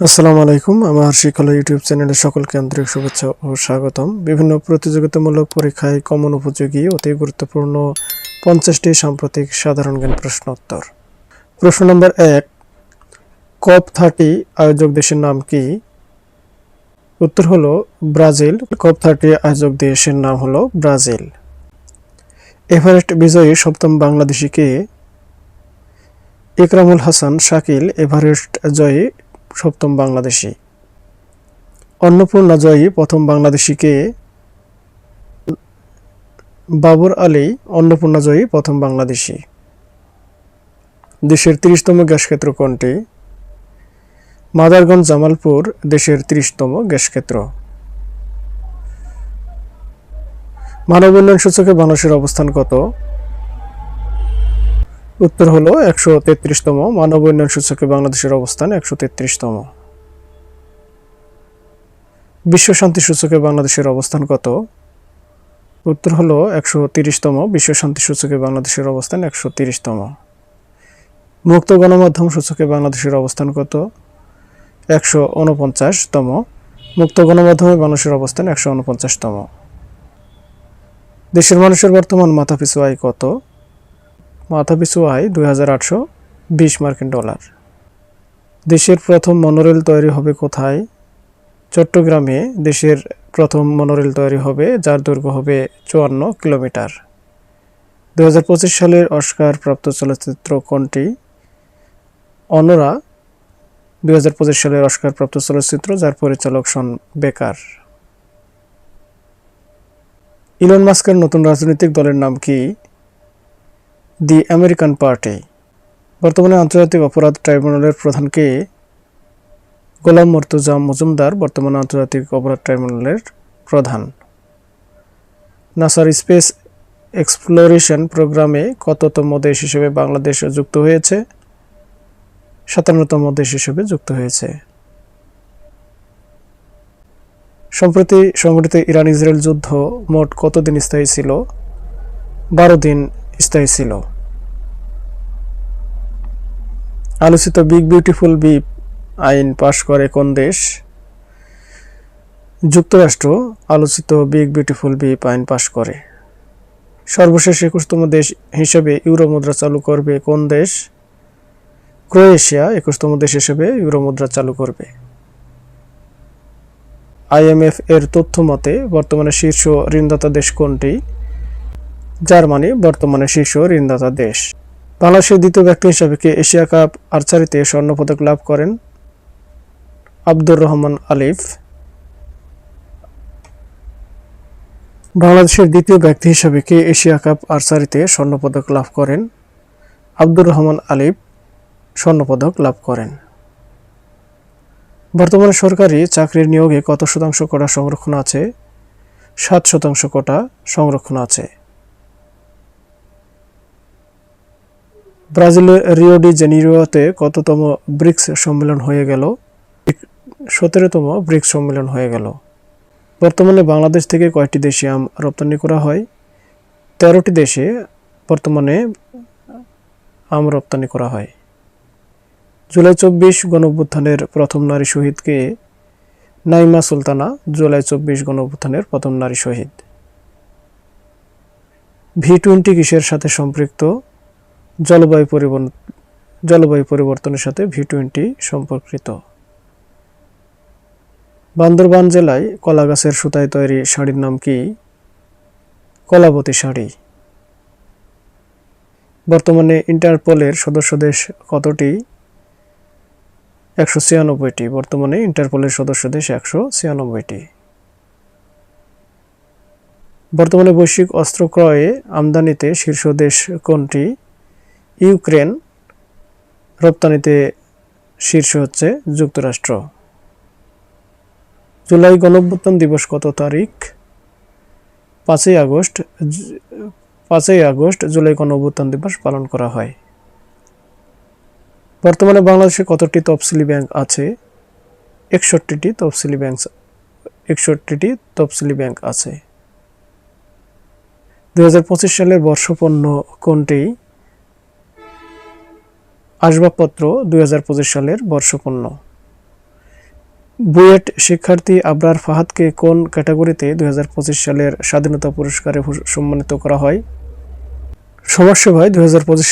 আসসালামু আলাইকুম। আমার শিক্ষালয় ইউটিউব চ্যানেলে সকলকে আন্তরিক শুভেচ্ছা ও স্বাগতম। বিভিন্ন প্রতিযোগিতামূলক পরীক্ষায় কমন উপযোগী, অতি গুরুত্বপূর্ণ পঞ্চাশটি সাম্প্রতিক সাধারণ জ্ঞান প্রশ্ন উত্তর প্রশ্ন নম্বর এক, কপ থার্টি আয়োজক দেশের নাম কি? উত্তর হলো ব্রাজিল। কপ থার্টি আয়োজক দেশের নাম হলো ব্রাজিল। এভারেস্ট বিজয়ী সপ্তম বাংলাদেশি কে ইকরামুল হাসান, শাকিল এভারেস্ট জয়ী সপ্তম বাংলাদেশী। অন্নপূর্ণা জয়ী প্রথম বাংলাদেশী কে বাবর আলী অন্নপূর্ণা জয়ী প্রথম বাংলাদেশী। দেশের তিরিশতম গ্যাস ক্ষেত্র কোনটি? মাদারগঞ্জ, জামালপুর দেশের তিরিশতম গ্যাস ক্ষেত্র। মানব উন্নয়ন সূচকে মানুষের অবস্থান কত? উত্তর হলো একশো তেত্রিশতম মানব উন্নয়ন সূচকে বাংলাদেশের অবস্থান একশো তেত্রিশতম। বিশ্ব শান্তি সূচকে বাংলাদেশের অবস্থান কত? উত্তর হলো একশো তিরিশতম বিশ্ব শান্তি সূচকে বাংলাদেশের অবস্থান একশো তিরিশতম। মুক্ত গণমাধ্যম সূচকে বাংলাদেশের অবস্থান কত? একশো উনপঞ্চাশতম। মুক্ত গণমাধ্যমে মানুষের অবস্থান একশো উনপঞ্চাশতম। দেশের মানুষের বর্তমান মাথাপিছু আয় কত? মাথাপিছু আয় দুই হাজার আটশো বিশ মার্কিন ডলার। দেশের প্রথম মনোরেল তৈরি হবে কোথায়? চট্টগ্রামে দেশের প্রথম মনোরেল তৈরি হবে, যার দৈর্ঘ্য হবে চুয়ান্ন কিলোমিটার। দু হাজার পঁচিশ সালের অস্কার প্রাপ্ত চলচ্চিত্র কোনটি? অনরা দু হাজার পঁচিশ সালের অস্কার প্রাপ্ত চলচ্চিত্র, যার পরিচালক সন বেকার। ইলন মাস্কের নতুন রাজনৈতিক দলের নাম কি? The American party. বর্তমানে আন্তর্জাতিক অপরাধ ট্রাইব্যুনালের প্রধানকে গোলাম মর্তুজা মজুমদার বর্তমানে আন্তর্জাতিক অপরাধ ট্রাইব্যুনালের প্রধান। নাসার স্পেস এক্সপ্লোরেশন প্রোগ্রামে কততম দেশ হিসেবে বাংলাদেশ যুক্ত হয়েছে? সাতান্নতম দেশ হিসেবে যুক্ত হয়েছে। সম্প্রতি সংঘটিত ইরান ইসরায়েল যুদ্ধ মোট কতদিন স্থায়ী ছিল? বারো দিন স্থায়ী ছিল। আলোচিত বিগ বিউটিফুল বিপ আইন পাশ করে কোন দেশ? যুক্তরাষ্ট্র আলোচিত বিগ বিউটিফুল বিপ আইন পাশ করে। সর্বশেষ একুশতম দেশ হিসেবে ইউরো মুদ্রা চালু করবে কোন দেশ? ক্রোয়েশিয়া একুশতম দেশ হিসেবে ইউরো মুদ্রা চালু করবে। আইএমএফ এর তথ্য মতে বর্তমানে শীর্ষ ঋণদাতা দেশ কোনটি? জার্মানি বর্তমানে শীর্ষ ঋণদাতা দেশ। বাংলাদেশের দ্বিতীয় ব্যক্তি হিসাবে কে এশিয়া কাপ আর্চারিতে স্বর্ণপদক লাভ করেন আব্দুর রহমান আলিফ? বাংলাদেশের দ্বিতীয় ব্যক্তি হিসাবে কে এশিয়া কাপ আর্চারিতে স্বর্ণপদক লাভ করেন আব্দুর রহমান আলিফ? স্বর্ণপদক লাভ করেন। বর্তমানে সরকারি চাকরির নিয়োগে কত শতাংশ কোটা সংরক্ষণ আছে? সাত শতাংশ কোটা সংরক্ষণ আছে। ব্রাজিলের রিও ডি জেনিরোতে কততম ব্রিক্স সম্মেলন হয়ে গেল? সতেরোতম ব্রিক্স সম্মেলন হয়ে গেল। বর্তমানে বাংলাদেশ থেকে কয়টি দেশে আম রপ্তানি করা হয়? তেরোটি দেশে বর্তমানে আম রপ্তানি করা হয়। জুলাই চব্বিশ গণঅভ্যুত্থানের প্রথম নারী শহীদকে নাইমা সুলতানা, জুলাই চব্বিশ গণঅভ্যুত্থানের প্রথম নারী শহীদ। ভি টোয়েন্টি কিসের সাথে সম্পৃক্ত? জলবায়ু পরিবর্তন, জলবায়ু পরিবর্তনের সাথে ভি টোয়েন্টি সম্পর্কিত। বান্দরবান জেলায় কলা গাছের সুতায় তৈরি শাড়ির নাম কি? কলাবতী শাড়ি। বর্তমানে ইন্টারপোলের সদস্য দেশ কতটি? একশো ছিয়ানব্বইটি। বর্তমানে ইন্টারপোলের সদস্য দেশ একশো ছিয়ানব্বইটি। বর্তমানে বৈশ্বিক অস্ত্র ক্রয়ে আমদানিতে শীর্ষ দেশ কোনটি? ইউক্রেন রপ্তানিতে শীর্ষ হচ্ছে যুক্তরাষ্ট্র। জুলাই গণঅভ্যুত্থান দিবস কত তারিখ? পাঁচই আগস্ট পাঁচই আগস্ট জুলাই গণঅভ্যুত্থান দিবস পালন করা হয়। বর্তমানে বাংলাদেশে কতটি তফসিলি ব্যাংক আছে? একষট্টিটি তফসিলি ব্যাংক একষট্টিটি তফসিলি ব্যাংক আছে। দুই হাজার পঁচিশ সালের বর্ষপণ্য কোনটি? আসবাবপত্র দুই হাজার পঁচিশ সালের বর্ষপণ্য বুয়েট শিক্ষার্থী আবরার ফাহাদকে কোন ক্যাটাগরিতে দুই হাজার পঁচিশ সালের স্বাধীনতা পুরস্কারে সম্মানিত করা হয়? সমাজসেবায় দুই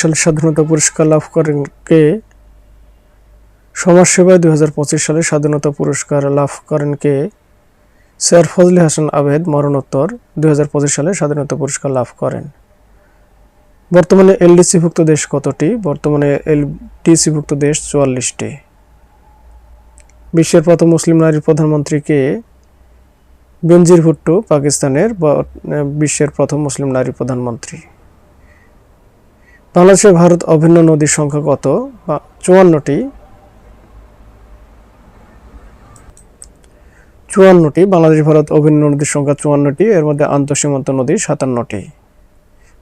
সালের স্বাধীনতা পুরস্কার লাভ করেন কে? সমাজসেবায় দুই হাজার পঁচিশ সালে স্বাধীনতা পুরস্কার লাভ করেন কে? স্যার ফজলে হাসান আবেদ মরণোত্তর, দুই হাজার পঁচিশ সালে স্বাধীনতা পুরস্কার লাভ করেন। বর্তমানে এলডিসিভুক্ত দেশ কতটি? বর্তমানে এলডিসিভুক্ত দেশ চুয়াল্লিশটি। বিশ্বের প্রথম মুসলিম নারী প্রধানমন্ত্রী কে? বেনজির ভুট্টো, পাকিস্তানের বিশ্বের প্রথম মুসলিম নারী প্রধানমন্ত্রী। বাংলাদেশে ভারত অভিন্ন নদীর সংখ্যা কত? চুয়ান্নটি। চুয়ান্নটি। বাংলাদেশ, ভারত অভিন্ন নদীর সংখ্যা চুয়ান্নটি। এর মধ্যে আন্তঃসীমান্ত নদী সাতান্নটি।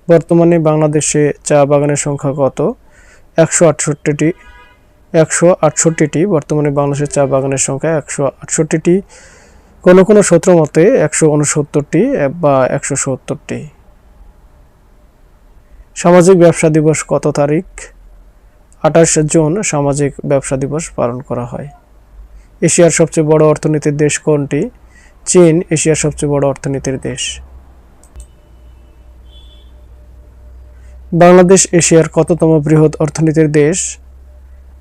বর্তমানে বাংলাদেশে চা বাগানের সংখ্যা কত? একশো আটষট্টিটি একশো আটষট্টিটি, বর্তমানে বাংলাদেশের চা বাগানের সংখ্যা একশো আটষট্টিটি। কোনো কোনো সূত্র মতে একশো উনসত্তরটি বা একশো সত্তরটি। সামাজিক ব্যবসা দিবস কত তারিখ? আঠাশ জুন সামাজিক ব্যবসা দিবস পালন করা হয়। এশিয়ার সবচেয়ে বড় অর্থনীতির দেশ কোনটি? চীন, এশিয়ার সবচেয়ে বড় অর্থনীতির দেশ। বাংলাদেশ এশিয়ার কততম বৃহৎ অর্থনীতির দেশ?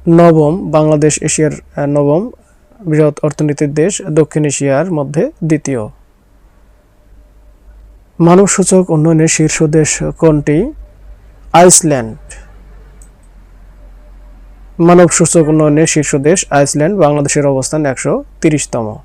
নবম, বাংলাদেশ এশিয়ার নবম বৃহৎ অর্থনীতির দেশ, দক্ষিণ এশিয়ার মধ্যে দ্বিতীয়। মানব সূচক উন্নয়নের শীর্ষ দেশ কোনটি? আইসল্যান্ড। মানব সূচক উন্নয়নের শীর্ষ দেশ আইসল্যান্ড, বাংলাদেশের অবস্থান একশো তিরিশতম।